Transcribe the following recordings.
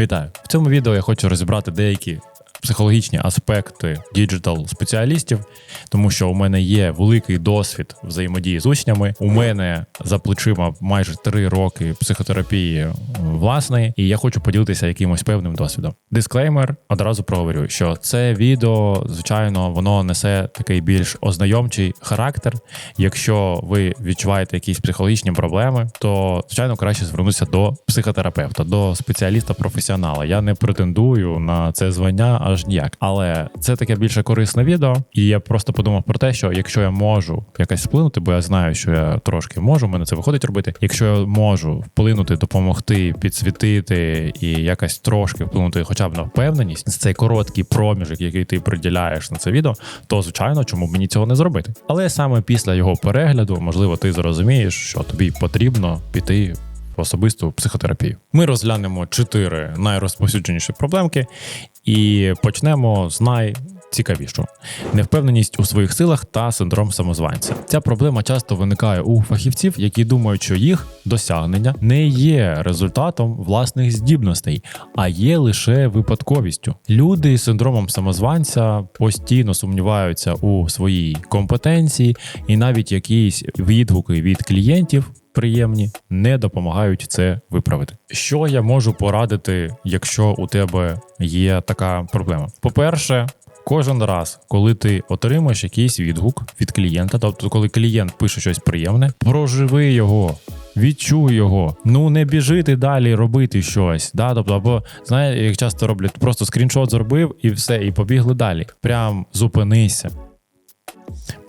Вітаю! В цьому відео я хочу розібрати деякі психологічні аспекти діджитал спеціалістів, тому що у мене є великий досвід взаємодії з учнями. У мене за плечима майже три роки психотерапії е, власної, і я хочу поділитися якимось певним досвідом. Дисклеймер одразу проговорю, що це відео, звичайно, воно несе такий більш ознайомчий характер. Якщо ви відчуваєте якісь психологічні проблеми, то звичайно краще звернутися до психотерапевта, до спеціаліста-професіонала. Я не претендую на це звання аж ніяк, але це таке більше корисне відео. І я просто подумав про те, що якщо я можу якось вплинути, бо я знаю, що я трошки можу, мене це виходить робити. Якщо я можу вплинути, допомогти, підсвітити і якось трошки вплинути, хоча б на впевненість, цей короткий проміжок, який ти приділяєш на це відео, то звичайно, чому мені цього не зробити? Але саме після його перегляду, можливо, ти зрозумієш, що тобі потрібно піти. Особисту психотерапію. Ми розглянемо чотири найрозповсюдженіші проблемки, і почнемо з найцікавішого: невпевненість у своїх силах та синдром самозванця. Ця проблема часто виникає у фахівців, які думають, що їх досягнення не є результатом власних здібностей, а є лише випадковістю. Люди з синдромом самозванця постійно сумніваються у своїй компетенції, і навіть якісь відгуки від клієнтів приємні не допомагають це виправити. Що я можу порадити, якщо у тебе є така проблема? По-перше, Кожен раз, коли ти отримаєш якийсь відгук від клієнта, тобто коли клієнт пише щось приємне, проживи його, відчуй його. Ну не біжи ти далі робити щось. Да? Тобто, або знаєш, як часто роблять, просто скріншот зробив і все, і побігли далі. Прям зупинися.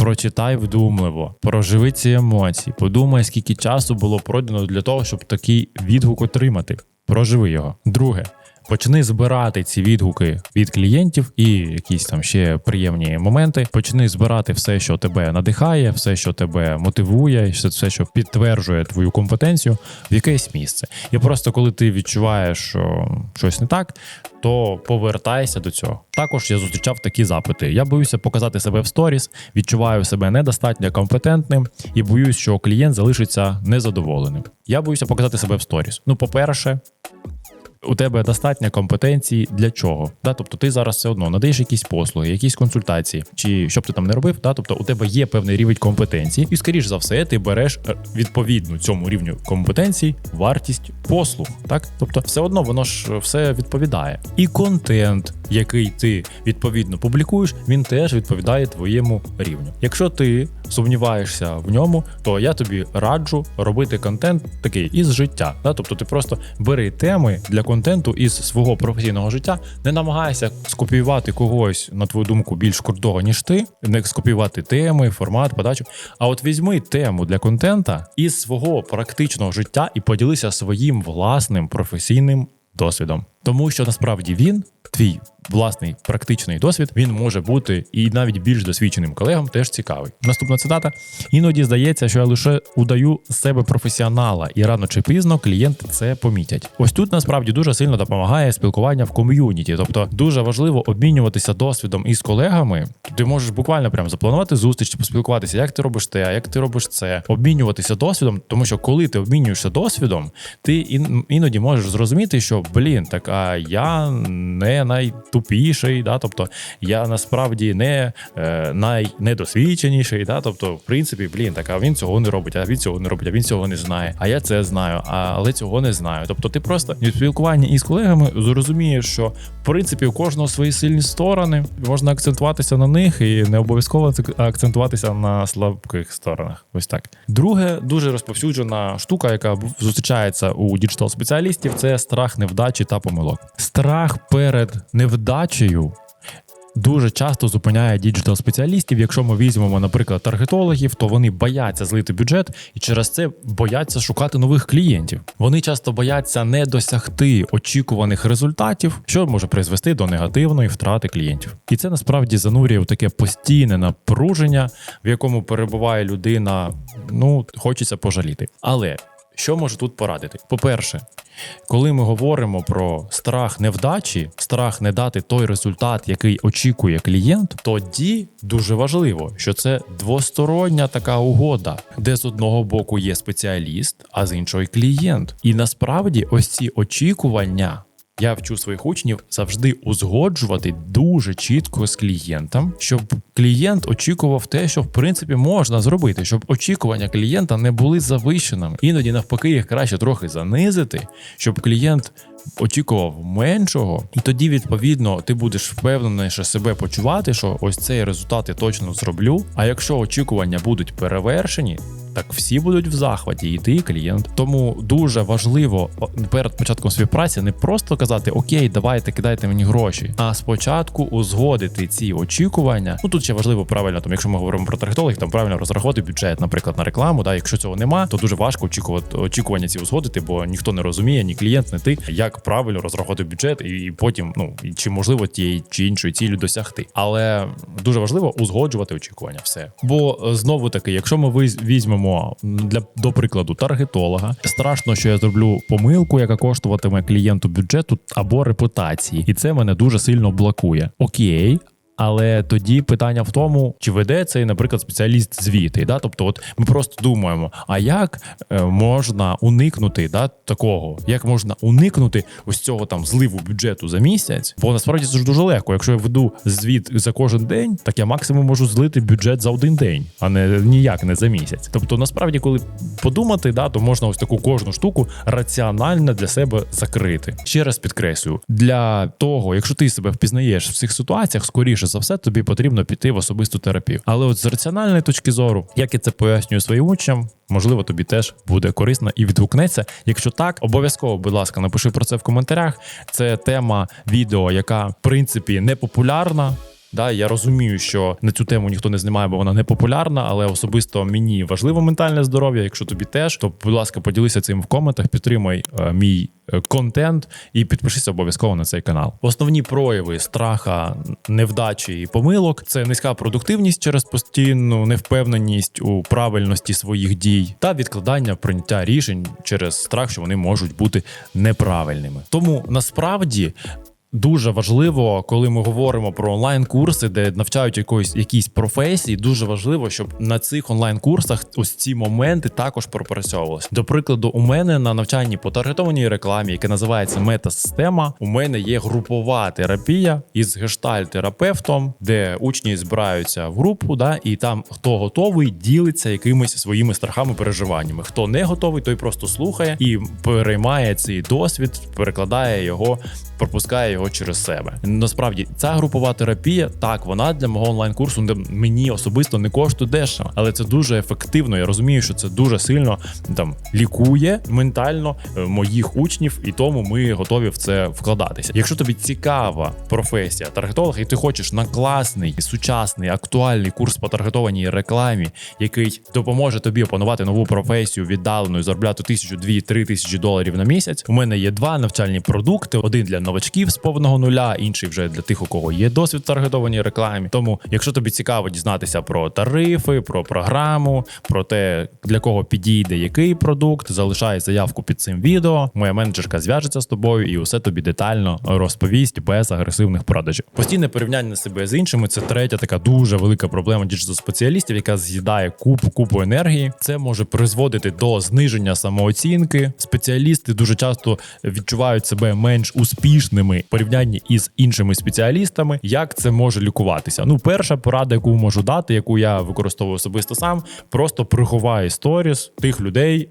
Прочитай вдумливо, проживи ці емоції, подумай, скільки часу було пройдено для того, щоб такий відгук отримати. Проживи його. Друге, почни збирати ці відгуки від клієнтів і якісь там ще приємні моменти. Почни збирати все, що тебе надихає, все, що тебе мотивує, все, що підтверджує твою компетенцію в якесь місце. І просто коли ти відчуваєш, що щось не так, то повертайся до цього. Також я зустрічав такі запити. Я боюся показати себе в сторіс, відчуваю себе недостатньо компетентним і боюсь, що клієнт залишиться незадоволеним. Я боюся показати себе в сторіс. Ну, по-перше, у тебе достатньо компетенції для чого? Да? Тобто ти зараз все одно надаєш якісь послуги, якісь консультації, чи що б ти там не робив, да? тобто у тебе є певний рівень компетенції, і, скоріш за все, ти береш е, відповідну цьому рівню компетенції вартість послуг. Так, тобто, все одно воно ж все відповідає. І контент, який ти відповідно публікуєш, він теж відповідає твоєму рівню. Якщо ти сумніваєшся в ньому, то я тобі раджу робити контент такий із життя. Да? Тобто ти просто бери теми для контенту із свого професійного життя, не намагайся скопіювати когось, на твою думку, більш крутого, ніж ти, не скопіювати теми, формат, подачу. А от візьми тему для контента із свого практичного життя і поділися своїм власним професійним досвідом. Тому що насправді він, твій власний практичний досвід, він може бути і навіть більш досвідченим колегам теж цікавий. Наступна цитата: іноді здається, що я лише удаю з себе професіонала, і рано чи пізно клієнти це помітять. Ось тут насправді дуже сильно допомагає спілкування в ком'юніті, тобто дуже важливо обмінюватися досвідом із колегами. Ти можеш буквально прям запланувати зустріч, поспілкуватися, як ти робиш те, як ти робиш це, обмінюватися досвідом, тому що коли ти обмінюєшся досвідом, ти іноді можеш зрозуміти, що блін, так а я не найтупіший, да, тобто я насправді не е, найнедосвідченіший, да, тобто, в принципі, блін, так а він цього не робить, а він цього не робить, а він цього не знає. А я це знаю, а, але цього не знаю. Тобто, ти просто в спілкуванні із колегами зрозумієш, що в принципі у кожного свої сильні сторони, можна акцентуватися на них і не обов'язково акцентуватися на слабких сторонах. Ось так. Друге, дуже розповсюджена штука, яка зустрічається у діджитал спеціалістів, це страх невдачі та помилок. Страх перед невдачею. Дуже часто зупиняє діджитал спеціалістів. Якщо ми візьмемо, наприклад, таргетологів, то вони бояться злити бюджет і через це бояться шукати нових клієнтів. Вони часто бояться не досягти очікуваних результатів, що може призвести до негативної втрати клієнтів. І це насправді занурює в таке постійне напруження, в якому перебуває людина. Ну хочеться пожаліти. Але що можу тут порадити? По-перше, коли ми говоримо про страх невдачі, страх не дати той результат, який очікує клієнт, тоді дуже важливо, що це двостороння така угода, де з одного боку є спеціаліст, а з іншого клієнт. І насправді ось ці очікування. Я вчу своїх учнів завжди узгоджувати дуже чітко з клієнтом, щоб клієнт очікував те, що в принципі можна зробити, щоб очікування клієнта не були завищеними. Іноді навпаки їх краще трохи занизити, щоб клієнт. Очікував меншого, і тоді, відповідно, ти будеш впевненіше себе почувати, що ось цей результат я точно зроблю. А якщо очікування будуть перевершені, так всі будуть в захваті, і ти, і клієнт. Тому дуже важливо перед початком співпраці не просто казати Окей, давайте кидайте мені гроші, а спочатку узгодити ці очікування. Ну тут ще важливо правильно, там, якщо ми говоримо про таргетологів, там правильно розрахувати бюджет, наприклад, на рекламу. Да, якщо цього нема, то дуже важко очікувати очікування ці узгодити, бо ніхто не розуміє, ні клієнт, ні ти, як правильно розрахувати бюджет, і потім ну чи можливо тієї чи іншої цілі досягти. Але дуже важливо узгоджувати очікування. Все, бо е, знову таки, якщо ми виз- візьмемо для до прикладу таргетолога, страшно, що я зроблю помилку, яка коштуватиме клієнту бюджету або репутації, і це мене дуже сильно блокує. Окей. Але тоді питання в тому, чи веде цей, наприклад, спеціаліст звіти. Да? Тобто, от ми просто думаємо, а як е, можна уникнути да, такого, як можна уникнути ось цього там зливу бюджету за місяць? Бо насправді це ж дуже легко. Якщо я веду звіт за кожен день, так я максимум можу злити бюджет за один день, а не ніяк не за місяць. Тобто, насправді, коли подумати, да, то можна ось таку кожну штуку раціонально для себе закрити. Ще раз підкреслюю, для того, якщо ти себе впізнаєш в цих ситуаціях, скоріше за все, тобі потрібно піти в особисту терапію. Але от з раціональної точки зору, як я це пояснюю своїм учням, можливо, тобі теж буде корисно і відгукнеться. Якщо так, обов'язково, будь ласка, напиши про це в коментарях. Це тема відео, яка в принципі не популярна. Да, я розумію, що на цю тему ніхто не знімає, бо вона не популярна, але особисто мені важливо ментальне здоров'я. Якщо тобі теж, то будь ласка, поділися цим в коментах, підтримай е, мій контент і підпишися обов'язково на цей канал. Основні прояви страха, невдачі і помилок це низька продуктивність через постійну невпевненість у правильності своїх дій та відкладання прийняття рішень через страх, що вони можуть бути неправильними. Тому насправді. Дуже важливо, коли ми говоримо про онлайн-курси, де навчають якоїсь якісь професії. Дуже важливо, щоб на цих онлайн-курсах ось ці моменти також пропрацьовувалися. До прикладу, у мене на навчанні по таргетованій рекламі, яке називається мета-система, у мене є групова терапія із гештальт-терапевтом, де учні збираються в групу, да, і там хто готовий, ділиться якимись своїми страхами, переживаннями. Хто не готовий, той просто слухає і переймає цей досвід, перекладає його пропускає його через себе. Насправді ця групова терапія, так вона для мого онлайн-курсу де мені особисто не коштує дешево, але це дуже ефективно. Я розумію, що це дуже сильно там лікує ментально е, моїх учнів, і тому ми готові в це вкладатися. Якщо тобі цікава професія таргетолог, і ти хочеш на класний, сучасний, актуальний курс по таргетованій рекламі, який допоможе тобі опанувати нову професію віддалену і заробляти тисячу, дві, три тисячі доларів на місяць. У мене є два навчальні продукти: один для новачків з повного нуля, інший вже для тих, у кого є досвід в таргетованій рекламі. Тому, якщо тобі цікаво дізнатися про тарифи, про програму, про те, для кого підійде який продукт, залишай заявку під цим відео. Моя менеджерка зв'яжеться з тобою і усе тобі детально розповість без агресивних продажів. Постійне порівняння себе з іншими це третя така дуже велика проблема діджитал спеціалістів, яка з'їдає купу купу енергії. Це може призводити до зниження самооцінки. Спеціалісти дуже часто відчувають себе менш успішними в порівнянні із іншими спеціалістами. Як це може лікуватися? Ну, перша порада, яку можу дати, яку я використовую особисто сам, просто приховай сторіс тих людей.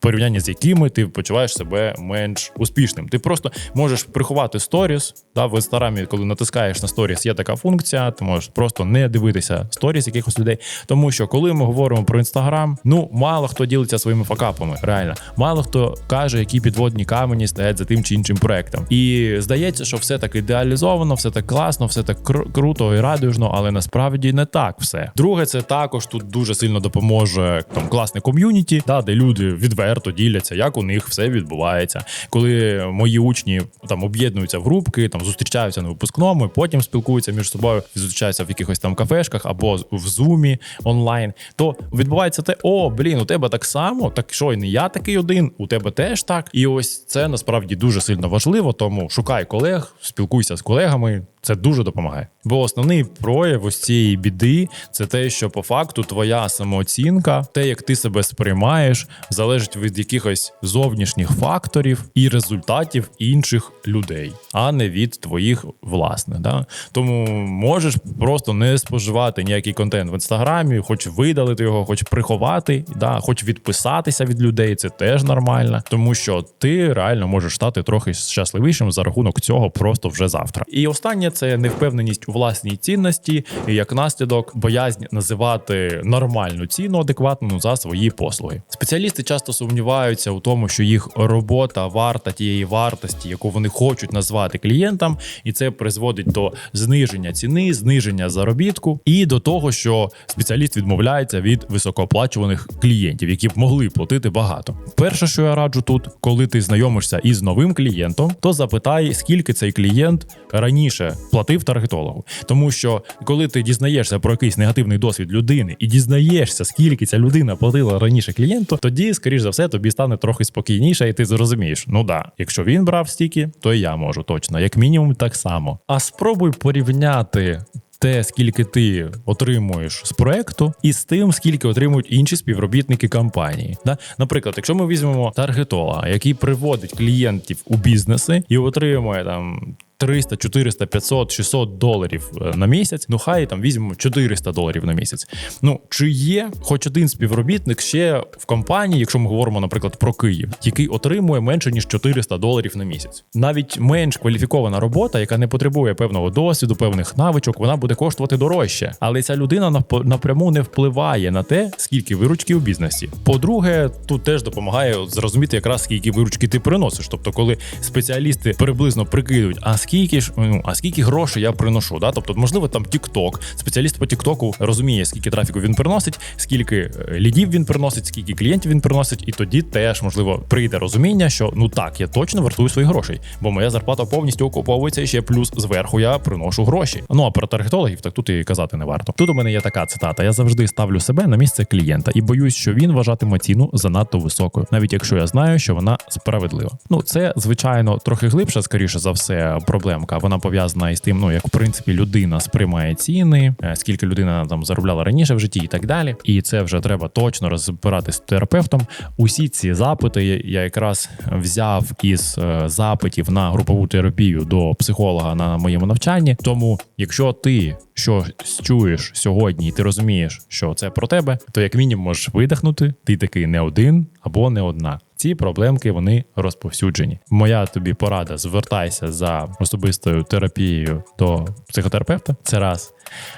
Порівняння з якими ти почуваєш себе менш успішним. Ти просто можеш приховати сторіс. Да, в інстаграмі, коли натискаєш на сторіс, є така функція. Ти можеш просто не дивитися сторіс якихось людей. Тому що коли ми говоримо про інстаграм, ну мало хто ділиться своїми факапами. Реально, мало хто каже, які підводні камені стоять за тим чи іншим проектом. І здається, що все так ідеалізовано, все так класно, все так кру- круто і радужно, але насправді не так все. Друге, це також тут дуже сильно допоможе там класне ком'юніті, да, де люди відверто діляться, як у них все відбувається. Коли мої учні там об'єднуються в групки, там зустрічаються на випускному, і потім спілкуються між собою, зустрічаються в якихось там кафешках або в зумі онлайн, то відбувається те: о, блін, у тебе так само, так що і не я такий один, у тебе теж так. І ось це насправді дуже сильно важливо. Тому шукай колег, спілкуйся з колегами. Це дуже допомагає. Бо основний прояв ось цієї біди це те, що по факту твоя самооцінка, те, як ти себе сприймаєш, залежить від якихось зовнішніх факторів і результатів інших людей, а не від твоїх власних. Да? Тому можеш просто не споживати ніякий контент в інстаграмі, хоч видалити його, хоч приховати, да? хоч відписатися від людей. Це теж нормально, тому що ти реально можеш стати трохи щасливішим за рахунок цього просто вже завтра. І останнє це невпевненість у власній цінності, і як наслідок боязнь називати нормальну ціну адекватну за свої послуги. Спеціалісти часто сумніваються у тому, що їх робота варта тієї вартості, яку вони хочуть назвати клієнтам, і це призводить до зниження ціни, зниження заробітку і до того, що спеціаліст відмовляється від високооплачуваних клієнтів, які б могли платити багато. Перше, що я раджу тут, коли ти знайомишся із новим клієнтом, то запитай, скільки цей клієнт раніше платив таргетологу. Тому що коли ти дізнаєшся про якийсь негативний досвід людини і дізнаєшся, скільки ця людина платила раніше клієнту, тоді, скоріш за все, тобі стане трохи спокійніше, і ти зрозумієш, ну да, якщо він брав стільки, то я можу точно, як мінімум, так само. А спробуй порівняти. Те, скільки ти отримуєш з проекту, і з тим, скільки отримують інші співробітники компанії. Да? Наприклад, якщо ми візьмемо таргетолога, який приводить клієнтів у бізнеси і отримує там 300, 400, 500, 600 доларів е, на місяць, ну хай там візьмемо 400 доларів на місяць. Ну чи є хоч один співробітник ще в компанії, якщо ми говоримо, наприклад, про Київ, який отримує менше ніж 400 доларів на місяць? Навіть менш кваліфікована робота, яка не потребує певного досвіду, певних навичок, вона буде коштувати дорожче, але ця людина нап- напряму не впливає на те, скільки виручки у бізнесі. По-друге, тут теж допомагає зрозуміти якраз скільки виручки ти приносиш. Тобто, коли спеціалісти приблизно прикидують, а скільки ж ну а скільки грошей я приношу. Да? Тобто, можливо, там TikTok, спеціаліст по TikTok розуміє, скільки трафіку він приносить, скільки е, лідів він приносить, скільки клієнтів він приносить, і тоді теж можливо прийде розуміння, що ну так, я точно вартую своїх грошей, бо моя зарплата повністю окуповується ще плюс зверху я приношу гроші. Ну а про таргетологів так тут і казати не варто. Тут у мене є така цитата: я завжди ставлю себе на місце клієнта і боюсь, що він вважатиме ціну занадто високою, навіть якщо я знаю, що вона справедлива. Ну це звичайно трохи глибше, скоріше за все, проблемка. Вона пов'язана із тим, ну як в принципі людина сприймає ціни, е, скільки людина там заробляла раніше в житті, і так далі. І це вже треба точно розбирати з терапевтом. Усі ці запити я якраз взяв із е, запитів на групову терапію до психолога на моєму навчанні. Тому, якщо ти щось чуєш сьогодні, і ти розумієш, що це про тебе, то як мінімум можеш видихнути. Ти такий не один або не одна. Ці проблемки вони розповсюджені. Моя тобі порада: звертайся за особистою терапією до психотерапевта. Це раз.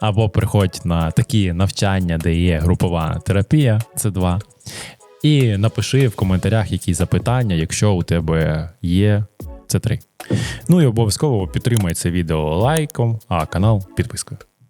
Або приходь на такі навчання, де є групова терапія. Це два. І напиши в коментарях, які запитання, якщо у тебе є. Це три. Ну і обов'язково підтримай це відео лайком, а канал підпискою.